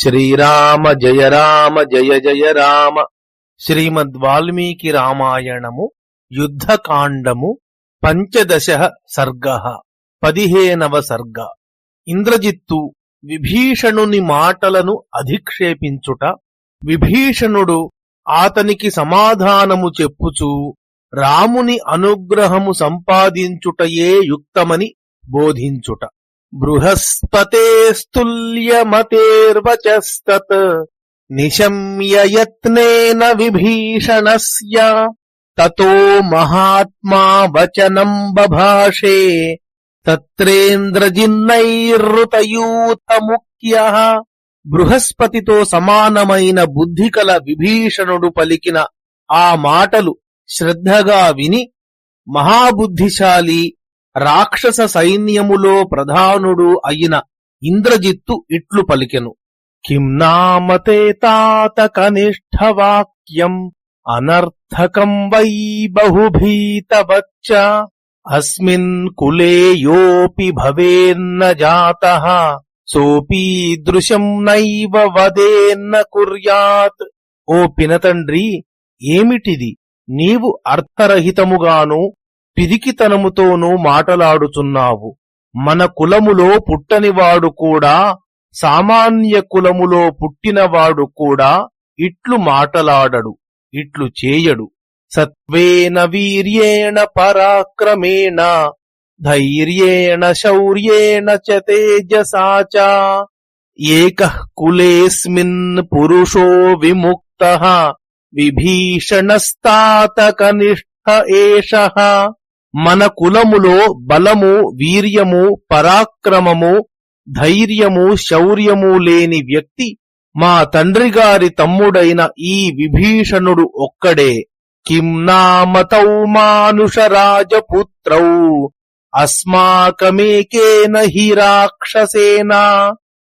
శ్రీరామ జయ రామ జయ జయ రామ. శ్రీమద్ వాల్మీకి రామాయణము యుద్ధకాండము పంచదశ సర్గ పదిహేనవ సర్గ. ఇంద్రజిత్తు విభీషణుని మాటలను అధిక్షేపించుట విభీషణుడు ఆతనికి సమాధానము చెప్పుచూ రాముని అనుగ్రహము సంపాదించుటయే యుక్తమని బోధించుట. బృహస్పతేస్తుల్యమతేర్వచస్తత్ నిశమ్య యత్నేన విభీషణస్య తతో మహాత్మా వచనం బభాషే తత్రేంద్రజిన్నైర్రుతయూతముఖ్య బృహస్పతితో సమానమైన బుద్ధికల విభీషణుడు పలికిన ఆ మాటలు శ్రద్ధగా విని మహాబుద్ధిశాలి రాక్షస సైన్యములో ప్రధానుడు అయిన ఇంద్రజిత్తు ఇట్లు పలికెను. కిం నామతే తాత కనిష్టవాక్యం అనర్థకం వై బహుభీతవచ్చ అస్మిన్ కులే యోపి భవేన్న జాతః సోపీదృశం నైవ వదేన్న కుర్యాత్. ఓ పినతండ్రి ఏమిటిది? నీవు అర్థరహితముగాను పిరికితనముతోనూ మాటలాడుచున్నావు. మన కులములో పుట్టనివాడు కూడా సామాన్య కులములో పుట్టినవాడు కూడా ఇట్లు మాటలాడడు ఇట్లు చేయడు. సత్వేన వీర్యేణ పరాక్రమేణ ధైర్యేణ శౌర్యేణ చ తేజసా ఏకః కులేస్మిన్ పురుషో విముక్త విభీషణస్తాత కనిష్ట ఏష. మన కులములో బలము వీర్యము పరాక్రమము ధైర్యము శౌర్యము లేని వ్యక్తి మా తండ్రి గారి తమ్ముడైన ఈ విభీషణుడు ఒక్కడే. కిం నామతౌ మానుషరాజపుత్రౌ అస్మాకమేకేన హి రాక్షసేన.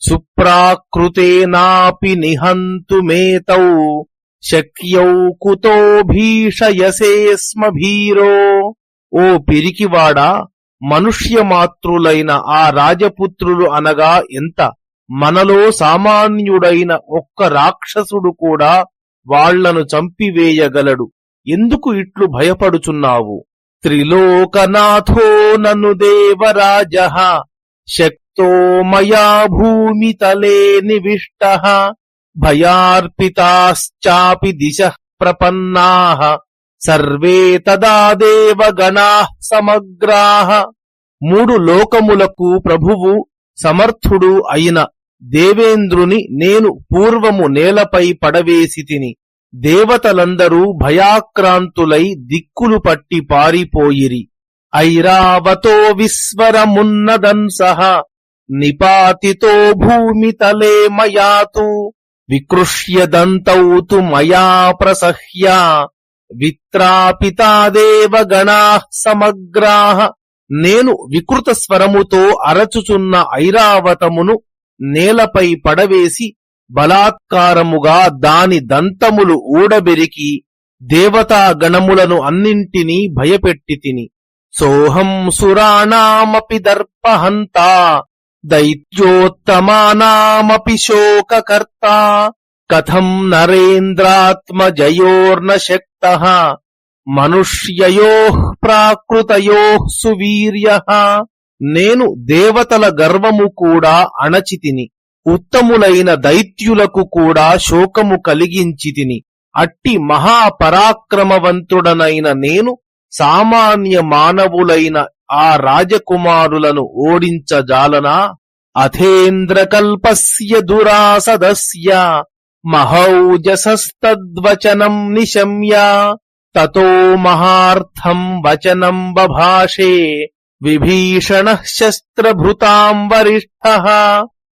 సుప్రాకృతేనాపి నిహంతుమేతౌ శక్యౌ కుతో భీషయసేస్మ భీరో. ఓ పిరికివాడా మనుష్యమాతృలైన ఆ రాజపుత్రులు అనగా ఎంత? మనలో సామాన్యుడైన ఒక్క రాక్షసుడు కూడా వాళ్ళను చంపివేయగలడు. ఎందుకు ఇట్లు భయపడుచున్నావు? త్రిలోకనాథో నను దేవరాజ శక్తో మయా భూమితలే నివిష్ట భయార్పితాశ్చాపి దిశ ప్రపన్నా. సర్వే తదా దేవగణా సమగ్రాహ మూడు లోకములకు ప్రభువు సమర్థుడు అయిన దేవేంద్రుని నేను పూర్వము నేలపై పడవేసి తిని దేవతలందరూ భయాక్రాంతులై దిక్కులు పట్టి పారిపోయిరి. ఐరావతో విస్వరమున్నదంసః నిపాతితో భూమితలే మయాతు. వికృష్యదంతౌతు మయా ప్రసహ్య. విత్రాపితాదేవ గణా సమగ్రాహ నేను వికృత స్వరముతో అరచుచున్న ఐరావతమును నేలపై పడవేసి బలాత్కారముగా దాని దంతములు ఊడబెరికి దేవతా గణములను అన్నింటినీ భయపెట్టి తిని. సోహం సురాణామపి దర్పహంత దైత్యోత్తమానామపి శోకకర్త. కథం నరేంద్రాత్మజయోర్న శక్త మనుష్యయో ప్రాకృతయో సువీర్య నేను దేవతల గర్వము కూడా అణచితిని ఉత్తములైన దైత్యులకు కూడా శోకము కలిగించితిని అట్టి మహాపరాక్రమవంతుడనైన నేను సామాన్య మానవులైన ఆ రాజకుమారులను ఓడించజాలనా? అథేంద్రకల్పస్య దురాసదస్య మహౌజసస్తద్వచనం నిశమ్య తతో మహార్థం వచనం బభాషే విభీషణ శస్త్రభృతాం వరిష్ఠ.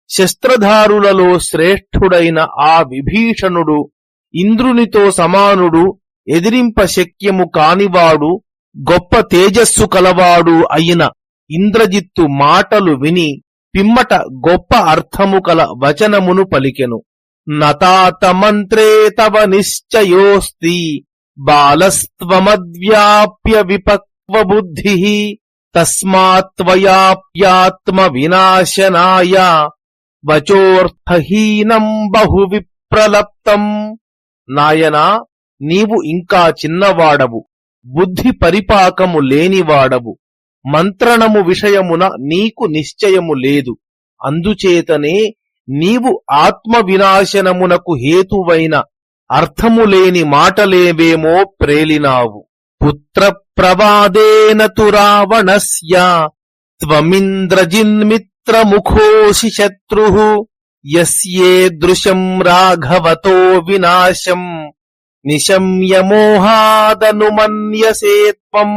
శస్త్రధారులలో శ్రేష్ఠుడైన ఆ విభీషణుడు ఇంద్రునితో సమానుడు ఎదిరింప శక్యము కానివాడు గొప్ప తేజస్సు కలవాడు అయిన ఇంద్రజిత్తు మాటలు విని పిమ్మట గొప్ప అర్థము కల వచనమును పలికెను. నతాత మంత్రే తవ నిశ్చయోస్తి బాలస్త్వమద్వ్యాప్య విపక్వబుద్ధి తస్మాత్వయాప్యాత్మ వినాశనాయ వచోర్థహీనం బహు విప్రలప్తం నాయనా నీవు ఇంకా చిన్నవాడవు బుద్ధి పరిపాకము లేనివాడవు మంత్రణము విషయమున నీకు నిశ్చయము లేదు అందుచేతనే నీవు ఆత్మ వినాశనమునకు హేతువైన అర్థము లేని మాటలేవేమో ప్రేలినావు. పుత్ర ప్రవాదేన తురావణస్య త్వమింద్రజిన్మిత్రముఖోషి త్వమింద్రజిన్మిత్రముఖోసి శత్రు యస్యేదృశం రాఘవతో వినాశం నిశమ్యమోహాదనుమన్యసేత్వం.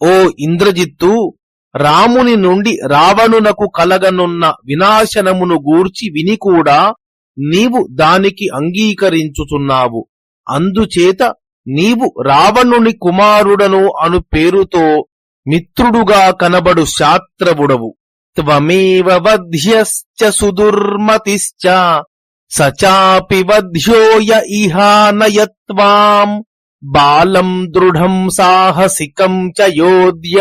ఓ ఇంద్రజిత్తు రాముని నుండి రావణునకు కలగనున్న వినాశనమును గూర్చి విని కూడా నీవు దానికి అంగీకరించుచున్నావు. అందుచేత నీవు రావణుని కుమారుడను అను పేరుతో మిత్రుడుగా కనబడు శాత్రవుడవు త్వమేవ వధ్యశ్చ సుదుర్మతిశ్చ సచాపి వధ్యోయ ఇహానయత్వాం. బాలం దృఢం సాహసికం చ యోధ్య.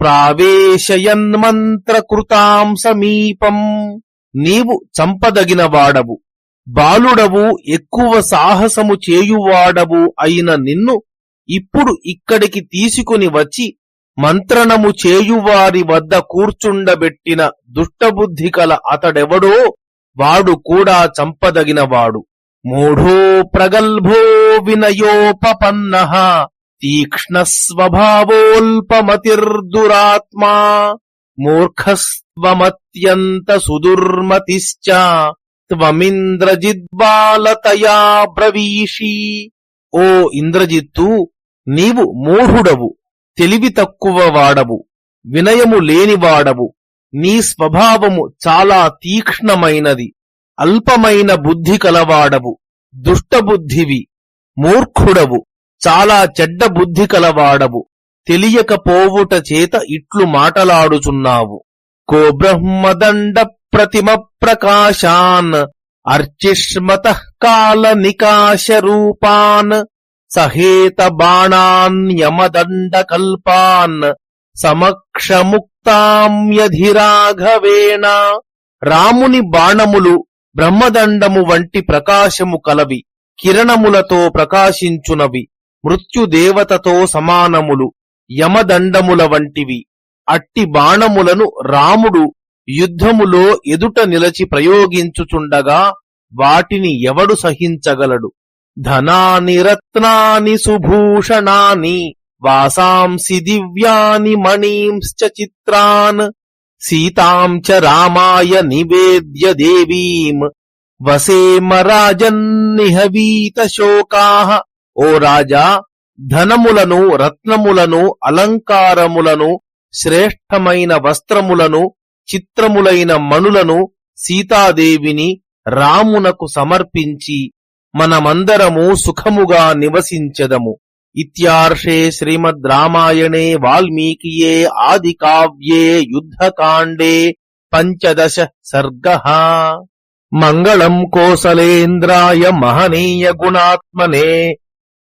ప్రావేశయన్మంత్రకృతాం సమీపం. నీవు చంపదగిన వాడవు బాలుడవు ఎక్కువ సాహసము చేయువాడవు అయిన నిన్ను ఇప్పుడు ఇక్కడికి తీసుకుని వచ్చి మంత్రణము చేయువారి వద్ద కూర్చుండబెట్టిన దుష్టబుద్ధి కల అతడెవడో వాడు కూడా చంపదగినవాడు. మూఢో ప్రగల్భో వినయోపపన్న. తీక్ష్ణ స్వభావోల్పమతిర్దురాత్మా మూర్ఖస్త్వమత్యంత సుదుర్మతిశ్చ త్వమింద్రజిద్బాలతయా బ్రవీషీ ఓ ఇంద్రజిత్తు నీవు మూఢుడవు తెలివి తక్కువ వాడవు వినయము లేనివాడవు నీ స్వభావము చాలా తీక్ష్ణమైనది అల్పమైన బుద్ధి కలవాడవు దుష్టబుద్ధివి మూర్ఖుడవు. చాలా చెడ్డ బుద్ధి కలవాడవు. తెలియకపోవుట చేత ఇట్లు మాటలాడుచున్నావు. కో బ్రహ్మదండ ప్రతిమ ప్రకాశాన్ అర్చిష్మత కాల నికాశ రూపాన్ సహేత బాణాన్యమదండ కల్పాన్ సమక్షముక్తామ్యధిరాఘవేణ రాముని బాణములు బ్రహ్మదండము వంటి ప్రకాశము కలవి కిరణములతో ప్రకాశించునవి. మృత్యుదేవతతో సమానములు యమదండముల వంటివి. అట్టి బాణములను రాముడు యుద్ధములో ఎదుట నిలచి ప్రయోగించుచుండగా వాటిని ఎవడు సహించగలడు? ధనాని రత్నాని సుభూషణాని వాసాంసి దివ్యాని మణీంశ్చ చిత్రాన్ సీతాం చ రామాయ నివేద్య దేవీం వసేమ రాజన్నిహవీత శోకాః. ఓ రాజా ధనములను రత్నములను అలంకారములను శ్రేష్టమైన వస్త్రములను చిత్రములైన మణులను సీతాదేవిని రామునకు సమర్పించి మనమందరము సుఖముగా నివసించదము. ఇత్యార్షే శ్రీమద్ రామాయణే వాల్మీకియే ఆది కావ్యే యుద్ధకాండే పంచదశ సర్గ. మంగళం కోసలేంద్రాయ మహనీయ గుణాత్మనే.